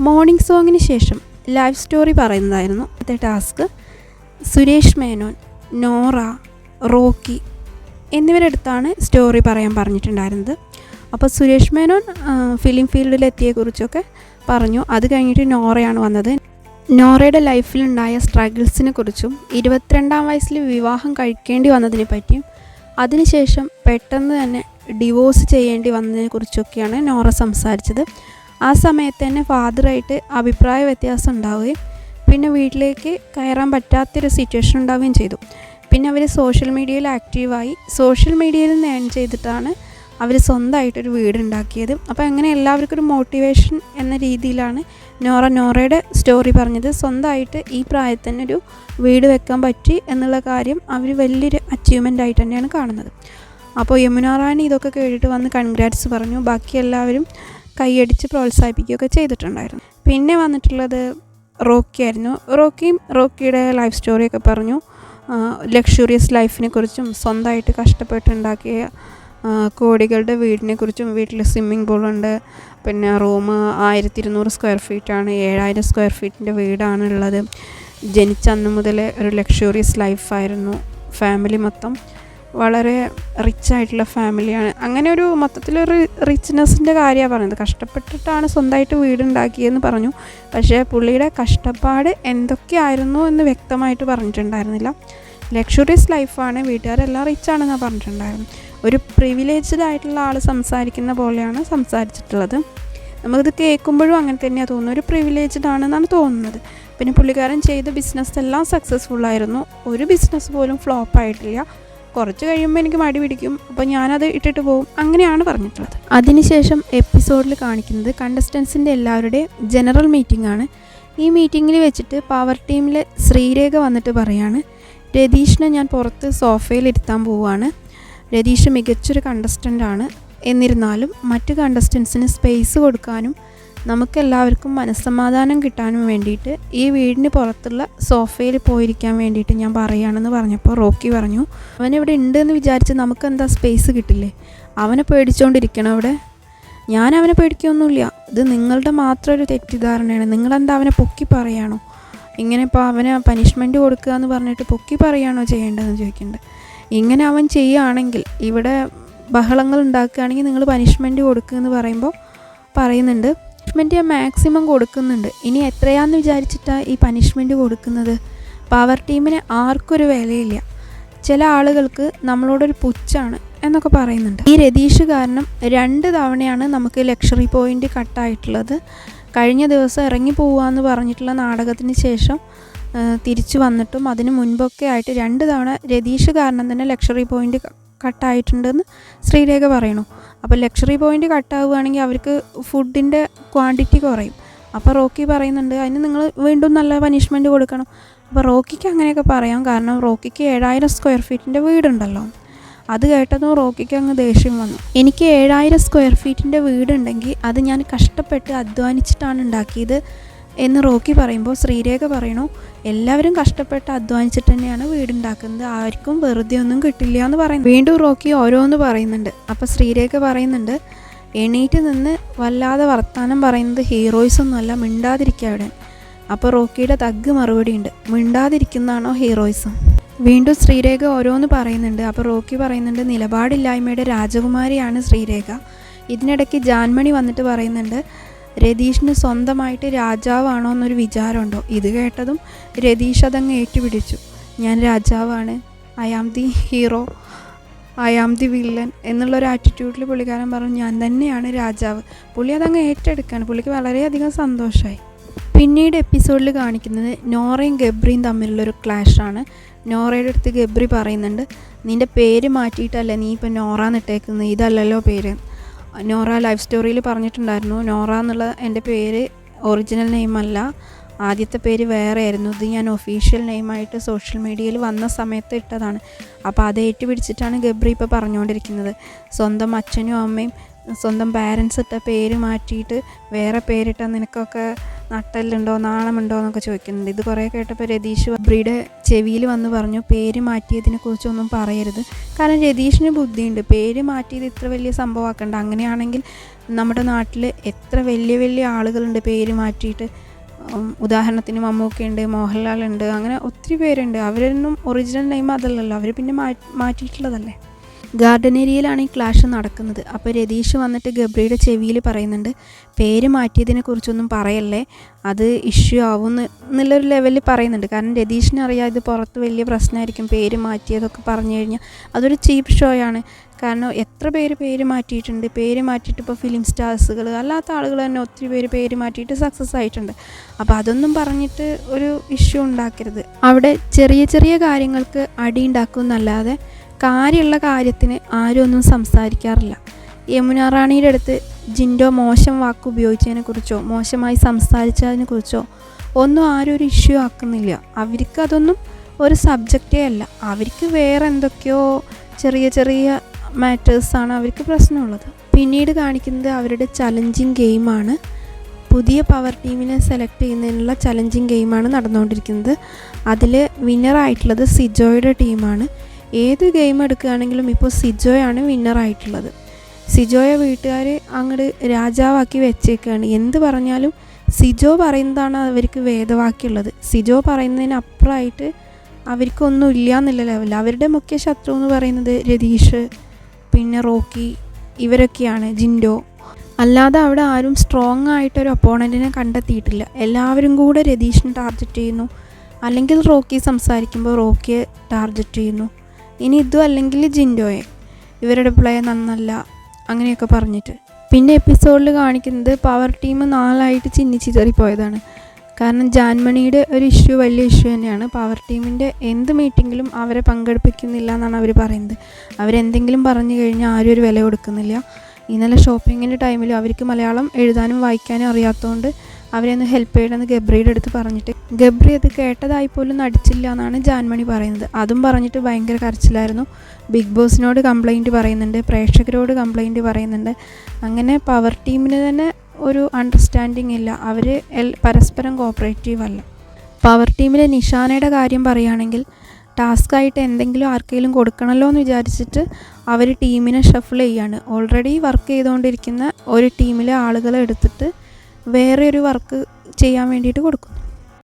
Morning സോങ്ങിന് ശേഷം live story പറയുന്നതായിരുന്നു. അടുത്ത task Suresh Menon Nora Rocky എന്നിവരുടെ അടുത്താണ് സ്റ്റോറി പറയാൻ പറഞ്ഞിട്ടുണ്ടായിരുന്നത്. അപ്പോൾ സുരേഷ് മേനോൻ ഫിലിം ഫീൽഡിലെത്തിയെക്കുറിച്ചൊക്കെ പറഞ്ഞു. അത് കഴിഞ്ഞിട്ട് നോറയാണ് വന്നത്. നോറയുടെ ലൈഫിലുണ്ടായ സ്ട്രഗിൾസിനെ കുറിച്ചും ഇരുപത്തിരണ്ടാം വയസ്സിൽ വിവാഹം കഴിക്കേണ്ടി വന്നതിനെ പറ്റിയും അതിനുശേഷം പെട്ടെന്ന് തന്നെ ഡിവോഴ്സ് ചെയ്യേണ്ടി വന്നതിനെ കുറിച്ചൊക്കെയാണ് നോറ സംസാരിച്ചത്. ആ സമയത്ത് തന്നെ ഫാദറായിട്ട് അഭിപ്രായ വ്യത്യാസം ഉണ്ടാവുകയും പിന്നെ വീട്ടിലേക്ക് കയറാൻ പറ്റാത്തൊരു സിറ്റുവേഷൻ ഉണ്ടാവുകയും ചെയ്തു. പിന്നെ അവർ സോഷ്യൽ മീഡിയയിൽ ആക്റ്റീവായി സോഷ്യൽ മീഡിയയിൽ ഏൺ ചെയ്തിട്ടാണ് അവർ സ്വന്തമായിട്ടൊരു വീട് ഉണ്ടാക്കിയത്. അപ്പോൾ അങ്ങനെ എല്ലാവർക്കും ഒരു മോട്ടിവേഷൻ എന്ന രീതിയിലാണ് നോറ നോറയുടെ സ്റ്റോറി പറഞ്ഞത്. സ്വന്തമായിട്ട് ഈ പ്രായത്തിൽ തന്നെ ഒരു വീട് വെക്കാൻ പറ്റി എന്നുള്ള കാര്യം അവർ വലിയൊരു അച്ചീവ്മെന്റ് ആയിട്ട് തന്നെയാണ് കാണുന്നത്. അപ്പോൾ യമുന റാണി ഇതൊക്കെ കേട്ടിട്ട് വന്ന് കൺഗ്രാറ്റ്സ് പറഞ്ഞു. ബാക്കി എല്ലാവരും കൈയടിച്ച് പ്രോത്സാഹിപ്പിക്കുകയൊക്കെ ചെയ്തിട്ടുണ്ടായിരുന്നു. പിന്നെ വന്നിട്ടുള്ളത് റോക്കി ആയിരുന്നു. റോക്കിയും റോക്കിയുടെ ലൈഫ് സ്റ്റോറിയൊക്കെ പറഞ്ഞു. ലക്ഷറിയസ് ലൈഫിനെ കുറിച്ചും സ്വന്തമായിട്ട് കഷ്ടപ്പെട്ടുണ്ടാക്കിയ കോടികളുടെ വീടിനെ കുറിച്ചും വീട്ടിൽ സ്വിമ്മിംഗ് പൂളുണ്ട് പിന്നെ റൂം ആയിരത്തി ഇരുന്നൂറ് സ്ക്വയർ ഫീറ്റാണ് ഏഴായിരം സ്ക്വയർ ഫീറ്റിന്റെ വീടാണുള്ളത്. ജനിച്ച അന്ന് മുതൽ ഒരു ലക്ഷറിയസ് ലൈഫായിരുന്നു ഫാമിലി മൊത്തം. വളരെ റിച്ച് ആയിട്ടുള്ള ഫാമിലിയാണ് അങ്ങനെ ഒരു മൊത്തത്തിലൊരു റിച്ച്നെസ്സിന്റെ കാര്യമാണ് പറയുന്നത്. കഷ്ടപ്പെട്ടിട്ടാണ് സ്വന്തമായിട്ട് വീടുണ്ടാക്കിയെന്ന് പറഞ്ഞു. പക്ഷേ പുള്ളിയുടെ കഷ്ടപ്പാട് എന്തൊക്കെയായിരുന്നു എന്ന് വ്യക്തമായിട്ട് പറഞ്ഞിട്ടുണ്ടായിരുന്നില്ല. ലക്ഷറിയസ് ലൈഫാണ് വീട്ടുകാരെല്ലാം റിച്ച് ആണെന്നാണ് പറഞ്ഞിട്ടുണ്ടായിരുന്നു ഒരു പ്രിവിലേജ്ഡ് ആയിട്ടുള്ള ആൾ സംസാരിക്കുന്ന പോലെയാണ് സംസാരിച്ചിട്ടുള്ളത്. നമുക്കിത് കേൾക്കുമ്പോഴും അങ്ങനെ തന്നെയാണ് തോന്നുന്നത്. ഒരു പ്രിവിലേജ്ഡ് ആണെന്നാണ് തോന്നുന്നത്. പിന്നെ പുള്ളിക്കാരൻ ചെയ്ത ബിസിനസ് എല്ലാം സക്സസ്ഫുൾ ആയിരുന്നു. ഒരു ബിസിനസ് പോലും ഫ്ലോപ്പ് ആയിട്ടില്ല. കുറച്ച് കഴിയുമ്പോൾ എനിക്ക് മടി പിടിക്കും. അപ്പോൾ ഞാനത് ഇട്ടിട്ട് പോകും അങ്ങനെയാണ് പറഞ്ഞിട്ടുള്ളത്. അതിനുശേഷം എപ്പിസോഡിൽ കാണിക്കുന്നത് കണ്ടസ്റ്റൻസിന്റെ എല്ലാവരുടെ ജനറൽ മീറ്റിംഗ് ആണ്. ഈ മീറ്റിങ്ങിൽ വെച്ചിട്ട് പവർ ടീമിലെ ശ്രീരേഖ വന്നിട്ട് പറയാണ് രതീഷിനെ ഞാൻ പുറത്ത് സോഫയിൽ ഇരുത്താൻ പോവുകയാണ്. രതീഷ് മികച്ചൊരു കണ്ടസ്റ്റന്റ് ആണ്. എന്നിരുന്നാലും മറ്റ് കണ്ടസ്റ്റൻസിന് സ്പേസ് കൊടുക്കാനും നമുക്കെല്ലാവർക്കും മനസ്സമാധാനം കിട്ടാനും വേണ്ടിയിട്ട് ഈ വീടിന് പുറത്തുള്ള സോഫയിൽ പോയിരിക്കാൻ വേണ്ടിയിട്ട് ഞാൻ പറയുകയാണെന്ന് പറഞ്ഞപ്പോൾ റോക്കി പറഞ്ഞു അവൻ ഇവിടെ ഉണ്ട് എന്ന് വിചാരിച്ച് നമുക്കെന്താ സ്പേസ് കിട്ടില്ലേ? അവനെ പേടിച്ചുകൊണ്ടിരിക്കണം അവിടെ? ഞാൻ അവനെ പേടിക്കൊന്നുമില്ല. ഇത് നിങ്ങളുടെ മാത്രം ഒരു തെറ്റിദ്ധാരണയാണ്. നിങ്ങളെന്താ അവനെ പൊക്കി പറയാണോ ഇങ്ങനെ ഇപ്പോൾ അവന് പനിഷ്മെന്റ് കൊടുക്കുക എന്ന് പറഞ്ഞിട്ട് പൊക്കി പറയുകയാണോ ചെയ്യേണ്ടതെന്ന് ചോദിക്കുന്നുണ്ട് ഇങ്ങനെ അവൻ ചെയ്യുകയാണെങ്കിൽ ഇവിടെ ബഹളങ്ങൾ ഉണ്ടാക്കുകയാണെങ്കിൽ നിങ്ങൾ പനിഷ്മെന്റ് കൊടുക്കുക എന്ന് പറയുമ്പോൾ പറയുന്നുണ്ട്. പനിഷ്മെന്റ് ഞാൻ മാക്സിമം കൊടുക്കുന്നുണ്ട്. ഇനി എത്രയാന്ന് വിചാരിച്ചിട്ടാണ് ഈ പണിഷ്മെന്റ് കൊടുക്കുന്നത്? പവർ ടീമിന് ആർക്കൊരു വിലയില്ല. ചില ആളുകൾക്ക് നമ്മളോടൊരു പുച്ഛാണ് എന്നൊക്കെ പറയുന്നുണ്ട്. ഈ രതീഷ് കാരണം രണ്ട് തവണയാണ് നമുക്ക് ലക്ഷറി പോയിന്റ് കട്ടായിട്ടുള്ളത് കഴിഞ്ഞ ദിവസം ഇറങ്ങി പോവാന്ന് പറഞ്ഞിട്ടുള്ള നാടകത്തിന് ശേഷം തിരിച്ചു വന്നിട്ടും അതിന് മുൻപൊക്കെ ആയിട്ട് രണ്ട് തവണ രതീഷ് കാരണം തന്നെ ലക്ഷറി പോയിന്റ് കട്ടായിട്ടുണ്ടെന്ന് ശ്രീരേഖ പറയണു. അപ്പോൾ ലക്ഷറി പോയിന്റ് കട്ടാവുകയാണെങ്കിൽ അവർക്ക് ഫുഡിന്റെ ക്വാണ്ടിറ്റി കുറയും. അപ്പോൾ റോക്കി പറയുന്നുണ്ട് അതിന് നിങ്ങൾ വീണ്ടും നല്ല പനിഷ്മെന്റ് കൊടുക്കണം. അപ്പോൾ റോക്കിക്ക് അങ്ങനെയൊക്കെ പറയാം. കാരണം റോക്കിക്ക് ഏഴായിരം സ്ക്വയർ ഫീറ്റിന്റെ വീടുണ്ടല്ലോ. അത് കേട്ടതും റോക്കിക്ക് അങ്ങ് ദേഷ്യം വന്നു. എനിക്ക് ഏഴായിരം സ്ക്വയർ ഫീറ്റിന്റെ വീടുണ്ടെങ്കിൽ അത് ഞാൻ കഷ്ടപ്പെട്ട് അധ്വാനിച്ചിട്ടാണ് ഉണ്ടാക്കിയത്. എന്ന് റോക്കി പറയുമ്പോൾ ശ്രീരേഖ പറയണു എല്ലാവരും കഷ്ടപ്പെട്ട് അധ്വാനിച്ചിട്ട് തന്നെയാണ് വീടുണ്ടാക്കുന്നത്. ആർക്കും വെറുതെ ഒന്നും കിട്ടില്ല എന്ന് പറയുന്നു. വീണ്ടും റോക്കി ഓരോന്ന് പറയുന്നുണ്ട്. അപ്പോൾ ശ്രീരേഖ പറയുന്നുണ്ട് എണീറ്റ് നിന്ന് വല്ലാതെ വർത്താനം പറയുന്നത് ഹീറോയിസ് ഒന്നുമല്ല മിണ്ടാതിരിക്കുക അവിടെ. അപ്പോൾ റോക്കിയുടെ തഗ് മറുപടി ഉണ്ട് മിണ്ടാതിരിക്കുന്നതാണോ ഹീറോയിസം? വീണ്ടും ശ്രീരേഖ ഓരോന്ന് പറയുന്നുണ്ട്. അപ്പോൾ റോക്കി പറയുന്നുണ്ട് നിലപാടില്ലായ്മയുടെ രാജകുമാരിയാണ് ശ്രീരേഖ. ഇതിനിടയ്ക്ക് ജാൻമണി വന്നിട്ട് പറയുന്നുണ്ട് രതീഷിന് സ്വന്തമായിട്ട് രാജാവാണോ എന്നൊരു വിചാരമുണ്ടോ? ഇത് കേട്ടതും രതീഷ് അതങ്ങ് ഏറ്റുപിടിച്ചു. ഞാൻ രാജാവാണ്. I am the hero I am the villain എന്നുള്ളൊരു ആറ്റിറ്റ്യൂഡിൽ പുള്ളിക്കാരൻ പറഞ്ഞു ഞാൻ തന്നെയാണ് രാജാവ്. പുള്ളി അതങ്ങ് ഏറ്റെടുക്കാൻ പുള്ളിക്ക് വളരെയധികം സന്തോഷമായി പിന്നീട് എപ്പിസോഡിൽ കാണിക്കുന്നത് നോറയും ഗബ്രിയും തമ്മിലുള്ളൊരു ക്ലാഷാണ് നോറയുടെ അടുത്ത് ഗബ്രി പറയുന്നുണ്ട് നിന്റെ പേര് മാറ്റിയിട്ടല്ല നീ ഇപ്പം നോറ എന്നിട്ടേക്കുന്നത് ഇതല്ലല്ലോ പേര്. നോറ ലൈഫ് സ്റ്റോറിയിൽ പറഞ്ഞിട്ടുണ്ടായിരുന്നു. നോറ എന്നുള്ള എന്റെ പേര് ഒറിജിനൽ നെയിമല്ല. ആദ്യത്തെ പേര് വേറെ ആയിരുന്നു ഇത് ഞാൻ ഒഫീഷ്യൽ നെയിമായിട്ട് സോഷ്യൽ മീഡിയയിൽ വന്ന സമയത്ത് ഇട്ടതാണ്. അപ്പോൾ അത് ഏറ്റുപിടിച്ചിട്ടാണ് ഗബ്രി ഇപ്പോൾ പറഞ്ഞുകൊണ്ടിരിക്കുന്നത്. സ്വന്തം അച്ഛനും അമ്മയും സ്വന്തം പാരൻസ് ഇട്ട പേര് മാറ്റിയിട്ട് വേറെ പേരിട്ട നിനക്കൊക്കെ നട്ടലുണ്ടോ നാണമുണ്ടോ എന്നൊക്കെ ചോദിക്കുന്നുണ്ട്. ഇത് കുറേ കേട്ടപ്പോൾ രതീഷ് ബബ്രിയുടെ ചെവിയിൽ വന്ന് പറഞ്ഞു പേര് മാറ്റിയതിനെ കുറിച്ചൊന്നും പറയരുത്. കാരണം രതീഷിന് ബുദ്ധിയുണ്ട്. പേര് മാറ്റിയത് ഇത്ര വലിയ സംഭവമാക്കണ്ട അങ്ങനെയാണെങ്കിൽ നമ്മുടെ നാട്ടിൽ എത്ര വലിയ വലിയ ആളുകളുണ്ട് പേര് മാറ്റിയിട്ട്. ഉദാഹരണത്തിന് മമ്മൂക്കയുണ്ട് മോഹൻലാൽ ഉണ്ട് അങ്ങനെ ഒത്തിരി പേരുണ്ട്. അവരൊന്നും ഒറിജിനൽ നെയിം അതല്ലല്ലോ. അവർ പിന്നെ മാറ്റിയിട്ടുള്ളതല്ലേ? ഗാർഡൻ ഏരിയയിലാണ് ഈ ക്ലാഷ് നടക്കുന്നത്. അപ്പോൾ രതീഷ് വന്നിട്ട് ഗബ്രിയുടെ ചെവിയിൽ പറയുന്നുണ്ട് പേര് മാറ്റിയതിനെ കുറിച്ചൊന്നും പറയല്ലേ? അത് ഇഷ്യൂ ആവും എന്ന് എന്നുള്ളൊരു ലെവലിൽ പറയുന്നുണ്ട്. കാരണം രതീഷിന് അറിയാം ഇത് പുറത്ത് വലിയ പ്രശ്നമായിരിക്കും പേര് മാറ്റിയതൊക്കെ പറഞ്ഞു കഴിഞ്ഞാൽ അതൊരു ചീപ്പ് ഷോ ആണ്. കാരണം എത്ര പേര് പേര് മാറ്റിയിട്ടുണ്ട്? പേര് മാറ്റിയിട്ട് ഇപ്പോൾ ഫിലിം സ്റ്റാർസുകൾ അല്ലാത്ത ആളുകൾ തന്നെ ഒത്തിരി പേര് പേര് മാറ്റിയിട്ട് സക്സസ് ആയിട്ടുണ്ട്. അപ്പോൾ അതൊന്നും പറഞ്ഞിട്ട് ഒരു ഇഷ്യൂ ഉണ്ടാക്കരുത്. അവിടെ ചെറിയ ചെറിയ കാര്യങ്ങൾക്ക് അടി ഉണ്ടാക്കുമെന്നല്ലാതെ കാര്യമുള്ള കാര്യത്തിന് ആരും ഒന്നും സംസാരിക്കാറില്ല. യമുന റാണിയുടെ അടുത്ത് ജിൻഡോ മോശം വാക്ക് ഉപയോഗിച്ചതിനെ കുറിച്ചോ മോശമായി സംസാരിച്ചതിനെ കുറിച്ചോ ഒന്നും ആരും ഒരു ഇഷ്യൂ ആക്കുന്നില്ല. അവർക്ക് അതൊന്നും ഒരു സബ്ജക്റ്റേ അല്ല. അവർക്ക് വേറെ എന്തൊക്കെയോ ചെറിയ ചെറിയ മാറ്റേഴ്സാണ് അവർക്ക് പ്രശ്നമുള്ളത്. പിന്നീട് കാണിക്കുന്നത് അവരുടെ ചലഞ്ചിങ് ഗെയിമാണ് പുതിയ പവർ ടീമിനെ സെലക്ട് ചെയ്യുന്നതിനുള്ള ചലഞ്ചിങ് ഗെയിമാണ് നടന്നുകൊണ്ടിരിക്കുന്നത്. അതിൽ വിന്നറായിട്ടുള്ളത് സിജോയുടെ ടീമാണ് ഏത് ഗെയിം എടുക്കുകയാണെങ്കിലും ഇപ്പോൾ സിജോയാണ് വിന്നറായിട്ടുള്ളത് സിജോയെ വീട്ടുകാർ അങ്ങോട്ട് രാജാവാക്കി വെച്ചേക്കാണ്. എന്ത് പറഞ്ഞാലും സിജോ പറയുന്നതാണ് അവർക്ക് വേദവാക്യമുള്ളത്. സിജോ പറയുന്നതിന് അപ്പുറമായിട്ട് അവർക്കൊന്നും ഇല്ല എന്നുള്ള ലെവലിൽ അവരുടെ മുഖ്യ ശത്രു എന്ന് പറയുന്നത് രതീഷ് പിന്നെ റോക്കി ഇവരൊക്കെയാണ് ജിൻഡോ. അല്ലാതെ അവിടെ ആരും സ്ട്രോങ് ആയിട്ടൊരു ഒപ്പോണന്റിനെ കണ്ടെത്തിയിട്ടില്ല. എല്ലാവരും കൂടെ രതീഷിനെ ടാർഗറ്റ് ചെയ്യുന്നു. അല്ലെങ്കിൽ റോക്കി സംസാരിക്കുമ്പോൾ റോക്കിയെ ടാർഗറ്റ് ചെയ്യുന്നു. ഇനി ഇതും അല്ലെങ്കിൽ ജിൻഡോയെ. ഇവരുടെ പ്ലേ നന്നല്ല അങ്ങനെയൊക്കെ പറഞ്ഞിട്ട്. പിന്നെ എപ്പിസോഡിൽ കാണിക്കുന്നത് പവർ ടീം നാലായിട്ട് ചിന്നിച്ചിതറിപ്പോയതാണ് കാരണം ജാൻമണിയുടെ ഒരു ഇഷ്യൂ വലിയ ഇഷ്യൂ തന്നെയാണ്. പവർ ടീമിന്റെ എന്ത് മീറ്റിങ്ങിലും അവരെ പങ്കെടുപ്പിക്കുന്നില്ല എന്നാണ് അവർ പറയുന്നത്. അവരെന്തെങ്കിലും പറഞ്ഞു കഴിഞ്ഞാൽ ആരും ഒരു വില കൊടുക്കുന്നില്ല. ഇന്നലെ ഷോപ്പിങ്ങിന്റെ ടൈമിലും അവർക്ക് മലയാളം എഴുതാനും വായിക്കാനും അറിയാത്തതുകൊണ്ട് അവരെ ഒന്ന് ഹെൽപ്പ് ചെയ്യണമെന്ന് ഗബ്രിയുടെ അടുത്ത് പറഞ്ഞിട്ട്. ഗബ്രി അത് കേട്ടതായി പോലും നടിച്ചില്ല എന്നാണ് ജാൻമണി പറയുന്നത്. അതും പറഞ്ഞിട്ട് ഭയങ്കര കരച്ചിലായിരുന്നു. ബിഗ് ബോസിനോട് കംപ്ലൈന്റ് പറയുന്നുണ്ട് പ്രേക്ഷകരോട് കംപ്ലൈന്റ് പറയുന്നുണ്ട്. അങ്ങനെ പവർ ടീമിന് തന്നെ ഒരു അണ്ടർസ്റ്റാൻഡിങ് ഇല്ല. അവർ പരസ്പരം കോപ്പറേറ്റീവ് അല്ല. പവർ ടീമിലെ നിഷാനയുടെ കാര്യം പറയുകയാണെങ്കിൽ ടാസ്ക്കായിട്ട് എന്തെങ്കിലും ആർക്കെങ്കിലും കൊടുക്കണമല്ലോ എന്ന് വിചാരിച്ചിട്ട് അവർ ടീമിനെ ഷഫിൾ ചെയ്യാണ്. ഓൾറെഡി വർക്ക് ചെയ്തുകൊണ്ടിരിക്കുന്ന ഒരു ടീമിലെ ആളുകളെ എടുത്തിട്ട് വേറെ ഒരു വർക്ക് ചെയ്യാൻ വേണ്ടിയിട്ട് കൊടുക്കുന്നു.